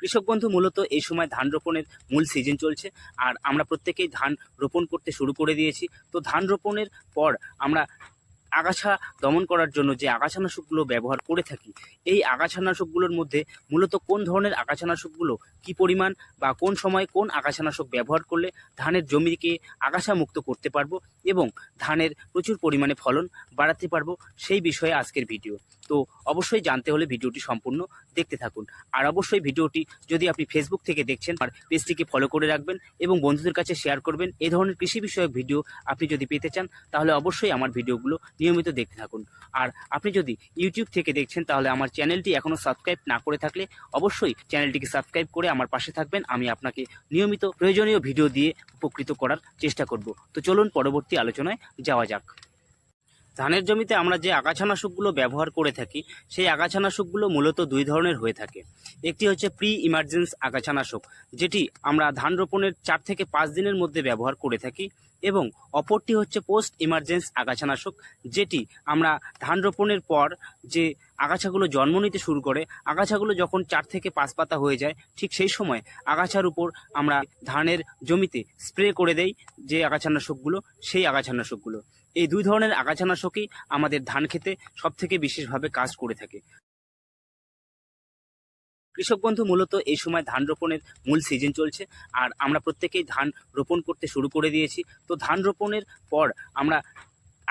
কৃষক বন্ধু, মূলত এই সময় ধান রোপণের মূল সিজন চলছে। আর আমরা প্রত্যেকেই ধান রোপণ করতে শুরু করে দিয়েছি। তো ধান রোপণের পর আমরা আগাছা দমন করার জন্য যে আগাছানাশকগুলো ব্যবহার করে থাকি, এই আগাছানাশকগুলোর মধ্যে মূলত কোন ধরনের আগাছানাশকগুলো কি পরিমাণ বা কোন সময় কোন আগাছানাশক ব্যবহার করলে ধানের জমিকে আগাছা মুক্ত করতে পারব এবং ধানের প্রচুর পরিমাণে ফলন বাড়াতে পারব, সেই বিষয়ে আজকের ভিডিও তো অবশ্যই জানতে হলে ভিডিওটি সম্পূর্ণ দেখতে থাকুন। আর অবশ্যই ভিডিওটি যদি আপনি ফেসবুক থেকে দেখছেন আর পেজটিকে ফলো করে রাখবেন এবং বন্ধুদের কাছে শেয়ার করবেন এ ধরনের কৃষি বিষয়ক ভিডিও আপনি যদি পেতে চান, তাহলে অবশ্যই আমার ভিডিওগুলো নিয়মিত দেখতে থাকুন। আর আপনি যদি ইউটিউব থেকে দেখছেন, তাহলে আমার চ্যানেলটি এখনও সাবস্ক্রাইব না করে থাকলে অবশ্যই চ্যানেলটিকে সাবস্ক্রাইব করে আমার পাশে থাকবেন। আমি আপনাকে নিয়মিত প্রয়োজনীয় ভিডিও দিয়ে উপকৃত করার চেষ্টা করব। তো চলুন পরবর্তী আলোচনায় যাওয়া যাক। ধানের জমিতে আমরা যে আগাছানাশকগুলো ব্যবহার করে থাকি, সেই আগাছানাশকগুলো মূলত দুই ধরনের হয়ে থাকে। একটি হচ্ছে প্রি ইমার্জেন্স আগাছানাশক, যেটি আমরা ধান রোপণের চার থেকে পাঁচ দিনের মধ্যে ব্যবহার করে থাকি। এবং অপরটি হচ্ছে পোস্ট ইমার্জেন্স আগাছানাশক, যেটি আমরা ধান রোপণের পর যে আগাছাগুলো জন্ম নিতে শুরু করে, আগাছাগুলো যখন চার থেকে পাঁচ পাতা হয়ে যায়, ঠিক সেই সময় আগাছার উপর আমরা ধানের জমিতে স্প্রে করে দেই যে আগাছানাশকগুলো, সেই আগাছানাশকগুলো। এই দুই ধরনের আগাছানাশকই আমাদের ধান খেতে সব থেকে বিশেষভাবে কাজ করে থাকে। কৃষক বন্ধু, মূলত এই সময় ধান রোপণের মূল সিজন চলছে। আর আমরা প্রত্যেকেই ধান রোপণ করতে শুরু করে দিয়েছি। তো ধান রোপণের পর আমরা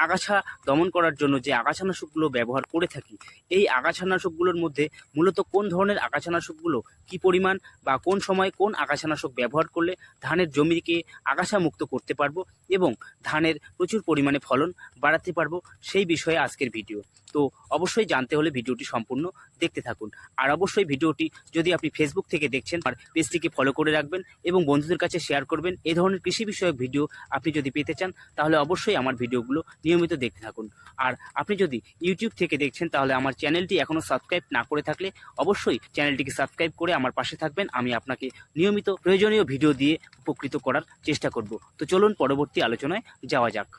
আগাছা দমন করার জন্য যে আগাছানাশকগুলো ব্যবহার করে থাকি, এই আগাছানাশকগুলোর মধ্যে মূলত কোন ধরনের আগাছানাশকগুলো কি পরিমাণ বা কোন সময় কোন আগাছানাশক ব্যবহার করলে ধানের জমিকে আগাছা মুক্ত করতে পারব এবং ধানের প্রচুর পরিমাণে ফলন বাড়াতে পারব, সেই বিষয়ে আজকের ভিডিও। তো অবশ্যই জানতে হলে ভিডিওটি সম্পূর্ণ দেখতে থাকুন। আর অবশ্যই ভিডিওটি যদি আপনি ফেসবুক থেকে দেখছেন আর পেজটিকে ফলো করে রাখবেন এবং বন্ধুদের কাছে শেয়ার করবেন। এ ধরনের কৃষি বিষয়ক ভিডিও আপনি যদি পেতে চান, তাহলে অবশ্যই আমার ভিডিওগুলো নিয়মিত দেখতে থাকুন। আর আপনি যদি ইউটিউব থেকে দেখছেন, তাহলে আমার চ্যানেলটি এখনও সাবস্ক্রাইব না করে থাকলে অবশ্যই চ্যানেলটিকে সাবস্ক্রাইব করে আমার পাশে থাকবেন। আমি আপনাকে নিয়মিত প্রয়োজনীয় ভিডিও দিয়ে উপকৃত করার চেষ্টা করব। তো চলুন পরবর্তী আলোচনায় যাওয়া যাক।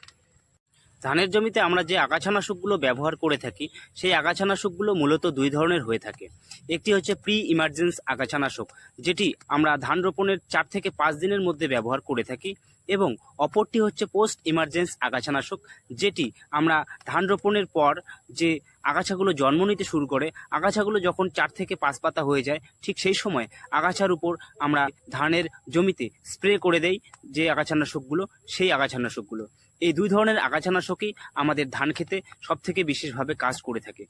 ধানের জমিতে আমরা যে আগাছানাশকগুলো ব্যবহার করে থাকি, সেই আগাছানাশকগুলো মূলত দুই ধরনের হয়ে থাকে। একটি হচ্ছে প্রি ইমার্জেন্স আগাছানাশক, যেটি আমরা ধান রোপণের চার থেকে পাঁচ দিনের মধ্যে ব্যবহার করে থাকি, এবং অপরটি হচ্ছে পোস্ট ইমার্জেন্স আগাছানাশক, যেটি আমরা ধান রোপণের পর যে আগাছাগুলো জন্ম নিতে শুরু করে, আগাছাগুলো যখন চার থেকে পাঁচ পাতা হয়ে যায়, ঠিক সেই সময় আগাছার উপর আমরা ধানের জমিতে স্প্রে করে দেই যে আগাছানাশকগুলো, সেই আগাছানাশকগুলো। এই দুই ধরনের আগাছানাশকই আমাদের ধান খেতে সবথেকে বিশেষভাবে কাজ করে থাকে।